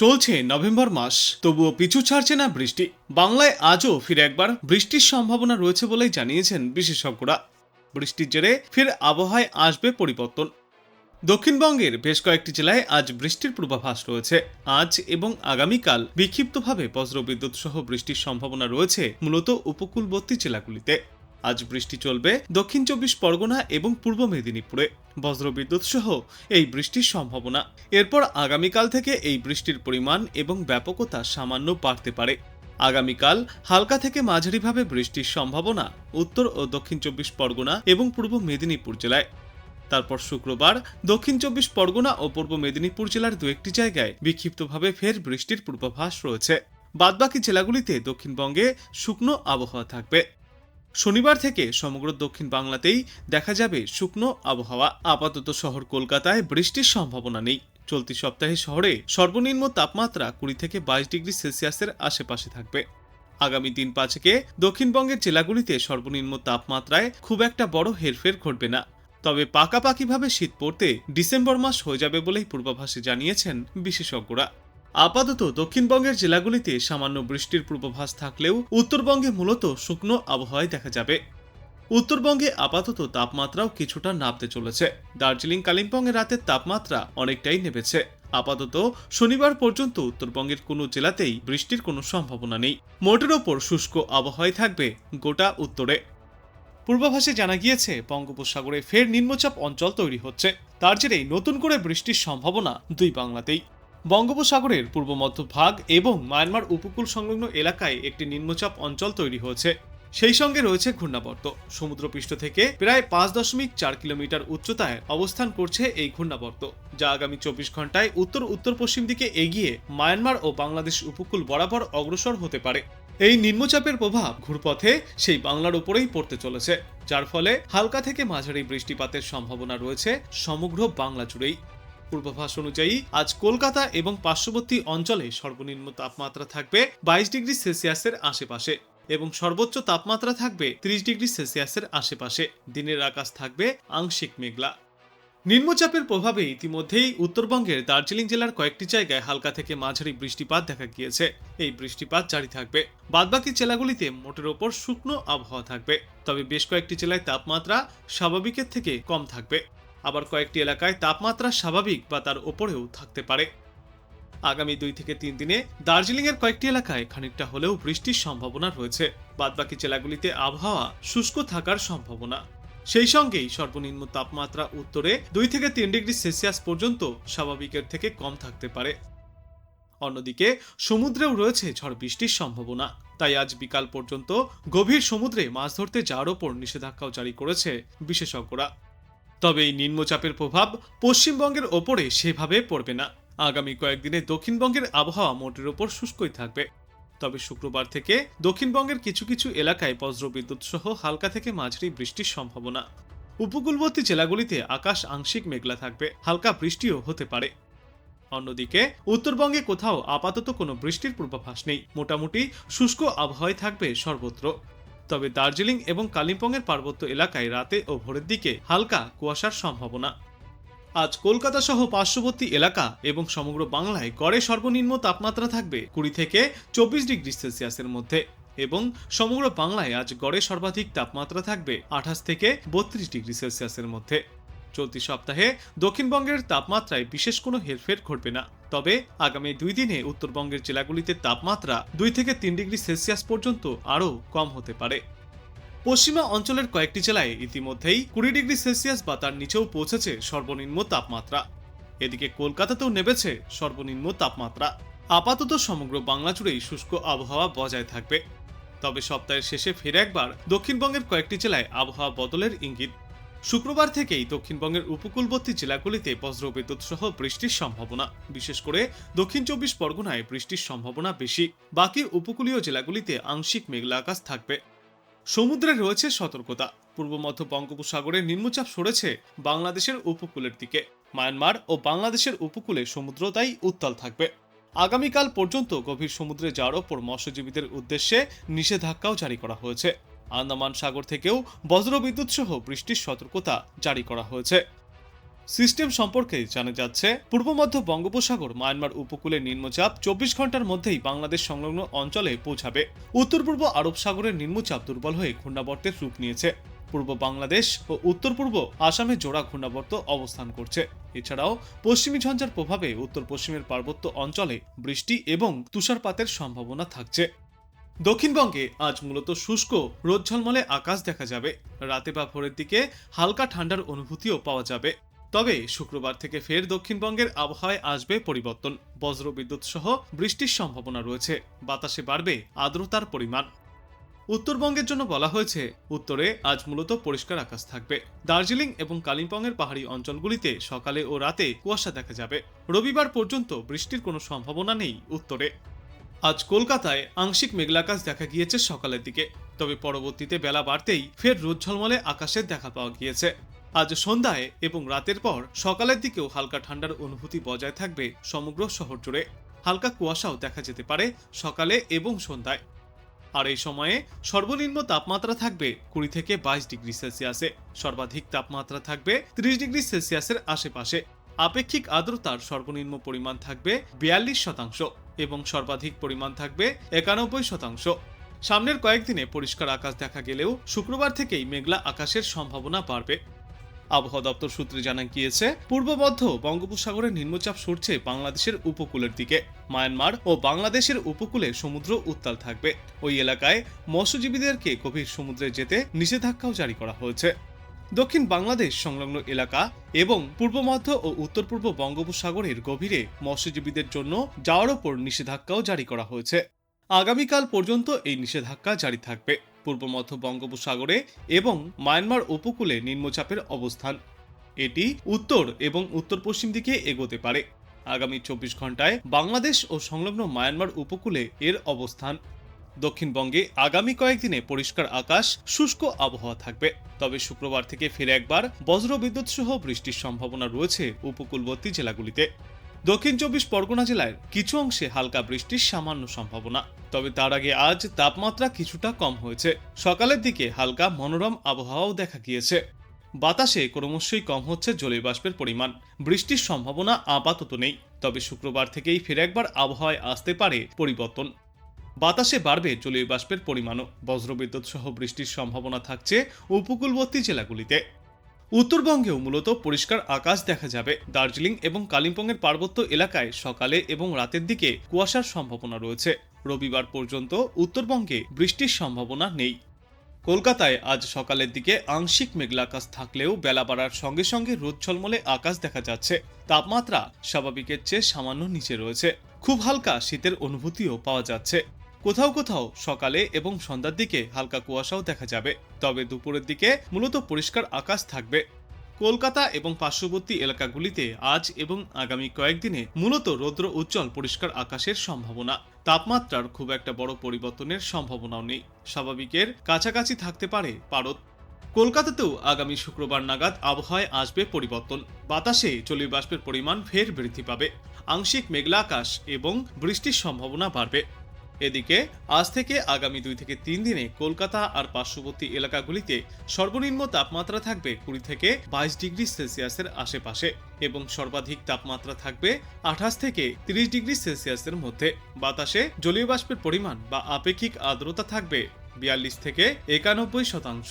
চলছে নভেম্বর মাস। তবুও পিছু ছাড়ছে না বৃষ্টি। বাংলায় আজও ফিরে একবার বৃষ্টির সম্ভাবনা রয়েছে বলেই জানিয়েছেন বিশেষজ্ঞরা। বৃষ্টির জেরে ফের আবহাওয়ায় আসবে পরিবর্তন। দক্ষিণবঙ্গের বেশ কয়েকটি জেলায় আজ বৃষ্টির পূর্বাভাস রয়েছে। আজ এবং আগামীকাল বিক্ষিপ্তভাবে বজ্রবিদ্যুৎ সহ বৃষ্টির সম্ভাবনা রয়েছে মূলত উপকূলবর্তী জেলাগুলিতে। আজ বৃষ্টি চলবে। দক্ষিণ চব্বিশ পরগনা এবং পূর্ব মেদিনীপুরে বজ্রবিদ্যুৎ সহ এই বৃষ্টির সম্ভাবনা। এরপর আগামীকাল থেকে এই বৃষ্টির পরিমাণ এবং ব্যাপকতা সামান্য বাড়তে পারে। আগামীকাল হালকা থেকে মাঝারিভাবে বৃষ্টির সম্ভাবনা উত্তর ও দক্ষিণ চব্বিশ পরগনা এবং পূর্ব মেদিনীপুর জেলায়। তারপর শুক্রবার দক্ষিণ চব্বিশ পরগনা ও পূর্ব মেদিনীপুর জেলার দু একটি জায়গায় বিক্ষিপ্তভাবে ফের বৃষ্টির পূর্বাভাস রয়েছে। বাদবাকি জেলাগুলিতে দক্ষিণবঙ্গে শুকনো আবহাওয়া থাকবে। শনিবার থেকে সমগ্র দক্ষিণ বাংলাতেই দেখা যাবে শুকনো আবহাওয়া। আপাতত শহর কলকাতায় বৃষ্টির সম্ভাবনা নেই। চলতি সপ্তাহে শহরে সর্বনিম্ন তাপমাত্রা কুড়ি থেকে বাইশ ডিগ্রি সেলসিয়াসের আশেপাশে থাকবে। আগামী দিন পাঁচেকে দক্ষিণবঙ্গের জেলাগুলিতে সর্বনিম্ন তাপমাত্রায় খুব একটা বড় হেরফের ঘটবে না। তবে পাকাপাকিভাবে শীত পড়তে ডিসেম্বর মাস হয়ে যাবে বলেই পূর্বাভাসে জানিয়েছেন বিশেষজ্ঞরা। আপাতত দক্ষিণবঙ্গের জেলাগুলিতে সামান্য বৃষ্টির পূর্বাভাস থাকলেও উত্তরবঙ্গে মূলত শুকনো আবহাওয়ায় দেখা যাবে। উত্তরবঙ্গে আপাতত তাপমাত্রাও কিছুটা নামতে চলেছে। দার্জিলিং কালিম্পংয়ের রাতের তাপমাত্রা অনেকটাই নেমেছে। আপাতত শনিবার পর্যন্ত উত্তরবঙ্গের কোনো জেলাতেই বৃষ্টির কোনো সম্ভাবনা নেই। মোটের ওপর শুষ্ক আবহাওয়ায় থাকবে গোটা উত্তরে। পূর্বাভাসে জানা গিয়েছে, বঙ্গোপসাগরে ফের নিম্নচাপ অঞ্চল তৈরি হচ্ছে। তার জেরেই নতুন করে বৃষ্টির সম্ভাবনা দুই বাংলাতেই। বঙ্গোপসাগরের পূর্ব মধ্য ভাগ এবং মায়ানমার উপকূল সংলগ্ন এলাকায় একটি নিম্নচাপ অঞ্চল তৈরি হয়েছে। সেই সঙ্গে রয়েছে ঘূর্ণাবর্ত। সমুদ্রপৃষ্ঠ থেকে প্রায় পাঁচ দশমিক চার কিলোমিটার উচ্চতায় অবস্থান করছে এই ঘূর্ণাবর্ত, যা আগামী চব্বিশ ঘন্টায় উত্তর উত্তর পশ্চিম দিকে এগিয়ে মায়ানমার ও বাংলাদেশ উপকূল বরাবর অগ্রসর হতে পারে। এই নিম্নচাপের প্রভাব ঘুরপথে সেই বাংলার উপরেই পড়তে চলেছে, যার ফলে হালকা থেকে মাঝারি বৃষ্টিপাতের সম্ভাবনা রয়েছে সমগ্র বাংলা জুড়েই। পূর্বাভাস অনুযায়ী আজ কলকাতা এবং পার্শ্ববর্তী অঞ্চলে সর্বনিম্ন তাপমাত্রা থাকবে বাইশ ডিগ্রি সেলসিয়াসের আশেপাশে এবং সর্বোচ্চ তাপমাত্রা থাকবে ত্রিশ ডিগ্রি সেলসিয়াসের আশেপাশে। দিনের আকাশ থাকবে আংশিক মেঘলা। নিম্নচাপের প্রভাবে ইতিমধ্যেই উত্তরবঙ্গের দার্জিলিং জেলার কয়েকটি জায়গায় হালকা থেকে মাঝারি বৃষ্টিপাত দেখা গিয়েছে। এই বৃষ্টিপাত জারি থাকবে। বাদবাকি জেলাগুলিতে মোটের ওপর শুকনো আবহাওয়া থাকবে। তবে বেশ কয়েকটি জেলায় তাপমাত্রা স্বাভাবিকের থেকে কম থাকবে। আবার কয়েকটি এলাকায় তাপমাত্রা স্বাভাবিক বা তার ওপরেও থাকতে পারে। আগামী দুই থেকে তিন দিনে দার্জিলিংয়ের কয়েকটি এলাকায় খানিকটা হলেও বৃষ্টির সম্ভাবনা রয়েছে। বাদবাকি জেলাগুলিতে আবহাওয়া শুষ্ক থাকার সম্ভাবনা। সেই সঙ্গেই সর্বনিম্ন তাপমাত্রা উত্তরে দুই থেকে তিন ডিগ্রি সেলসিয়াস পর্যন্ত স্বাভাবিকের থেকে কম থাকতে পারে। অন্যদিকে সমুদ্রেও রয়েছে ঝড় বৃষ্টির সম্ভাবনা। তাই আজ বিকাল পর্যন্ত গভীর সমুদ্রে মাছ ধরতে যাওয়ার ওপর নিষেধাজ্ঞাও জারি করেছে বিশেষজ্ঞরা। তবে এই নিম্নচাপের প্রভাব পশ্চিমবঙ্গের ওপরে সেভাবে পড়বে না। আগামী কয়েকদিনে দক্ষিণবঙ্গের আবহাওয়া মোটের ওপর শুষ্কই থাকবে। তবে শুক্রবার থেকে দক্ষিণবঙ্গের কিছু কিছু এলাকায় বজ্রবিদ্যুৎ সহ হালকা থেকে মাঝারি বৃষ্টির সম্ভাবনা। উপকূলবর্তী জেলাগুলিতে আকাশ আংশিক মেঘলা থাকবে, হালকা বৃষ্টিও হতে পারে। অন্যদিকে, উত্তরবঙ্গে কোথাও আপাতত কোনো বৃষ্টির পূর্বাভাস নেই। মোটামুটি শুষ্ক আবহাওয়ায় থাকবে সর্বত্র। তবে দার্জিলিং এবং কালিম্পংয়ের পার্বত্য এলাকায় রাতে ও ভোরের দিকে হালকা কুয়াশার সম্ভাবনা। আজ কলকাতা সহ পার্শ্ববর্তী এলাকা এবং সমগ্র বাংলায় গড়ে সর্বনিম্ন তাপমাত্রা থাকবে কুড়ি থেকে চব্বিশ ডিগ্রি সেলসিয়াসের মধ্যে এবং সমগ্র বাংলায় আজ গড়ে সর্বাধিক তাপমাত্রা থাকবে আঠাশ থেকে বত্রিশ ডিগ্রি সেলসিয়াসের মধ্যে। চলতি সপ্তাহে দক্ষিণবঙ্গের তাপমাত্রায় বিশেষ কোনো হেরফের ঘটবে না। তবে আগামী দুই দিনে উত্তরবঙ্গের জেলাগুলিতে তাপমাত্রা দুই থেকে তিন ডিগ্রি সেলসিয়াস পর্যন্ত আরও কম হতে পারে। পশ্চিমা অঞ্চলের কয়েকটি জেলায় ইতিমধ্যেই কুড়ি ডিগ্রি সেলসিয়াস বা তার নিচেও পৌঁছেছে সর্বনিম্ন তাপমাত্রা। এদিকে কলকাতাতেও নেমেছে সর্বনিম্ন তাপমাত্রা। আপাতত সমগ্র বাংলা জুড়েই শুষ্ক আবহাওয়া বজায় থাকবে। তবে সপ্তাহের শেষে ফিরে একবার দক্ষিণবঙ্গের কয়েকটি জেলায় আবহাওয়া বদলের ইঙ্গিত। শুক্রবার থেকেই দক্ষিণবঙ্গের উপকূলবর্তী জেলাগুলিতে বজ্রবিদ্যুৎ সহ বৃষ্টির সম্ভাবনা। বিশেষ করে দক্ষিণ চব্বিশ পরগনায় বৃষ্টির সম্ভাবনা বেশি। বাকি উপকূলীয় জেলাগুলিতে আংশিক মেঘলা আকাশ থাকবে। সমুদ্রে রয়েছে সতর্কতা। পূর্ব মধ্য বঙ্গোপসাগরে নিম্নচাপ সরেছে বাংলাদেশের উপকূলের দিকে। মায়ানমার ও বাংলাদেশের উপকূলে সমুদ্র তাই উত্তাল থাকবে। আগামীকাল পর্যন্ত গভীর সমুদ্রে যাওয়ার ওপর মৎস্যজীবীদের উদ্দেশ্যে নিষেধাজ্ঞাও জারি করা হয়েছে। আন্দামান সাগর থেকেও বজ্রবিদ্যুৎ সহ বৃষ্টির সতর্কতা জারি করা হয়েছে। সিস্টেম সম্পর্কে জানা যাচ্ছে, পূর্ব মধ্য বঙ্গোপসাগর মায়ানমার উপকূলে নিম্নচাপ চব্বিশ ঘণ্টার মধ্যেই বাংলাদেশ সংলগ্ন অঞ্চলে পৌঁছাবে। উত্তর পূর্ব আরব সাগরের নিম্নচাপ দুর্বল হয়ে ঘূর্ণাবর্তের রূপ নিয়েছে। পূর্ব বাংলাদেশ ও উত্তর পূর্ব আসামে জোড়া ঘূর্ণাবর্ত অবস্থান করছে। এছাড়াও পশ্চিমী ঝঞ্ঝার প্রভাবে উত্তর পশ্চিমের পার্বত্য অঞ্চলে বৃষ্টি এবং তুষারপাতের সম্ভাবনা থাকছে। দক্ষিণবঙ্গে আজ মূলত শুষ্ক, রোদ ঝলমলে আকাশ দেখা যাবে। রাতে বা ভোরের দিকে হালকা ঠান্ডার অনুভূতিও পাওয়া যাবে। তবে শুক্রবার থেকে ফের দক্ষিণবঙ্গের আবহাওয়ায় আসবে পরিবর্তন। বজ্র বিদ্যুৎ সহ বৃষ্টির সম্ভাবনা রয়েছে। বাতাসে বাড়বে আর্দ্রতার পরিমাণ। উত্তরবঙ্গের জন্য বলা হয়েছে, উত্তরে আজ মূলত পরিষ্কার আকাশ থাকবে। দার্জিলিং এবং কালিম্পংয়ের পাহাড়ি অঞ্চলগুলিতে সকালে ও রাতে কুয়াশা দেখা যাবে। রবিবার পর্যন্ত বৃষ্টির কোনো সম্ভাবনা নেই উত্তরে। আজ কলকাতায় আংশিক মেঘলাকাশ দেখা গিয়েছে সকালের দিকে। তবে পরবর্তীতে বেলা বাড়তেই ফের রোদ ঝলমলে আকাশের দেখা পাওয়া গিয়েছে। আজ সন্ধ্যায় এবং রাতের পর সকালের দিকেও হালকা ঠান্ডার অনুভূতি বজায় থাকবে সমগ্র শহর জুড়ে। হালকা কুয়াশাও দেখা যেতে পারে সকালে এবং সন্ধ্যায়। আর এই সময়ে সর্বনিম্ন তাপমাত্রা থাকবে কুড়ি থেকে বাইশ ডিগ্রি সেলসিয়াসে। সর্বাধিক তাপমাত্রা থাকবে ত্রিশ ডিগ্রি সেলসিয়াসের আশেপাশে। আপেক্ষিক আর্দ্রতার সর্বনিম্ন পরিমাণ থাকবে বিয়াল্লিশ শতাংশ। এবং সর্বাধিক পরিমাণ থাকবে একানব্বই শতাংশ। সামনের কয়েকদিনে পরিষ্কার আকাশ দেখা গেলেও শুক্রবার থেকেই মেঘলা আকাশের সম্ভাবনা বাড়বে। আবহাওয়া দপ্তর সূত্রে জানা গিয়েছে, পূর্ব মধ্য বঙ্গোপসাগরের নিম্নচাপ সরছে বাংলাদেশের উপকূলের দিকে। মায়ানমার ও বাংলাদেশের উপকূলে সমুদ্র উত্তাল থাকবে। ওই এলাকায় মৎস্যজীবীদেরকে গভীর সমুদ্রে যেতে নিষেধাজ্ঞাও জারি করা হয়েছে। দক্ষিণ বাংলাদেশ সংলগ্ন এলাকা এবং পূর্ব মধ্য ও উত্তর পূর্ব বঙ্গোপসাগরের গভীরে মৎস্যজীবীদের জন্য যাওয়ার ওপর নিষেধাজ্ঞাও জারি করা হয়েছে। আগামীকাল পর্যন্ত এই নিষেধাজ্ঞা জারি থাকবে। পূর্ব মধ্য বঙ্গোপসাগরে এবং মায়ানমার উপকূলে নিম্নচাপের অবস্থান। এটি উত্তর এবং উত্তর পশ্চিম দিকে এগোতে পারে। আগামী চব্বিশ ঘন্টায় বাংলাদেশ ও সংলগ্ন মায়ানমার উপকূলে এর অবস্থান। দক্ষিণবঙ্গে আগামী কয়েকদিনে পরিষ্কার আকাশ, শুষ্ক আবহাওয়া থাকবে। তবে শুক্রবার থেকে ফিরে একবার বজ্রবিদ্যুৎ সহ বৃষ্টির সম্ভাবনা রয়েছে উপকূলবর্তী জেলাগুলিতে। দক্ষিণ চব্বিশ পরগনা জেলার কিছু অংশে হালকা বৃষ্টির সামান্য সম্ভাবনা। তবে তার আগে আজ তাপমাত্রা কিছুটা কম হয়েছে। সকালের দিকে হালকা মনোরম আবহাওয়াও দেখা গিয়েছে। বাতাসে ক্রমশই কম হচ্ছে জলীয় বাষ্পের পরিমাণ। বৃষ্টির সম্ভাবনা আপাতত নেই। তবে শুক্রবার থেকেই ফের একবার আবহাওয়ায় আসতে পারে পরিবর্তন। বাতাসে বাড়বে জলীয় বাষ্পের পরিমাণও। বজ্রবিদ্যুৎ সহ বৃষ্টির সম্ভাবনা থাকছে উপকূলবর্তী জেলাগুলিতে। উত্তরবঙ্গেও মূলত পরিষ্কার আকাশ দেখা যাবে। দার্জিলিং এবং কালিম্পংয়ের পার্বত্য এলাকায় সকালে এবং রাতের দিকে কুয়াশার সম্ভাবনা রয়েছে। রবিবার পর্যন্ত উত্তরবঙ্গে বৃষ্টির সম্ভাবনা নেই। কলকাতায় আজ সকালের দিকে আংশিক মেঘলা আকাশ থাকলেও বেলা বাড়ার সঙ্গে সঙ্গে রোদ ঝলমলে আকাশ দেখা যাচ্ছে। তাপমাত্রা স্বাভাবিকের চেয়ে সামান্য নিচে রয়েছে। খুব হালকা শীতের অনুভূতিও পাওয়া যাচ্ছে। কোথাও কোথাও সকালে এবং সন্ধ্যার দিকে হালকা কুয়াশাও দেখা যাবে, তবে দুপুরের দিকে মূলত পরিষ্কার আকাশ থাকবে। কলকাতা এবং পার্শ্ববর্তী এলাকাগুলিতে আজ এবং আগামী কয়েকদিনে মূলত রৌদ্র উজ্জ্বল পরিষ্কার আকাশের সম্ভাবনা। তাপমাত্রার খুব একটা বড় পরিবর্তনের সম্ভাবনাও নেই। স্বাভাবিকের কাছাকাছি থাকতে পারে পারদ। কলকাতাতেও আগামী শুক্রবার নাগাদ আবহাওয়ায় আসবে পরিবর্তন। বাতাসে জলীয় বাষ্পের পরিমাণ ফের বৃদ্ধি পাবে। আংশিক মেঘলা আকাশ এবং বৃষ্টির সম্ভাবনা বাড়বে। এদিকে, আজ থেকে আগামী দুই থেকে তিন দিনে কলকাতা আর পার্শ্ববর্তী এলাকাগুলিতে সর্বনিম্ন তাপমাত্রা থাকবে কুড়ি থেকে বাইশ ডিগ্রি সেলসিয়াসের আশেপাশে এবং সর্বাধিক তাপমাত্রা থাকবে আঠাশ থেকে তিরিশ ডিগ্রি সেলসিয়াসের মধ্যে। বাতাসে জলীয় বাষ্পের পরিমাণ বা আপেক্ষিক আর্দ্রতা থাকবে বিয়াল্লিশ থেকে একানব্বই শতাংশ।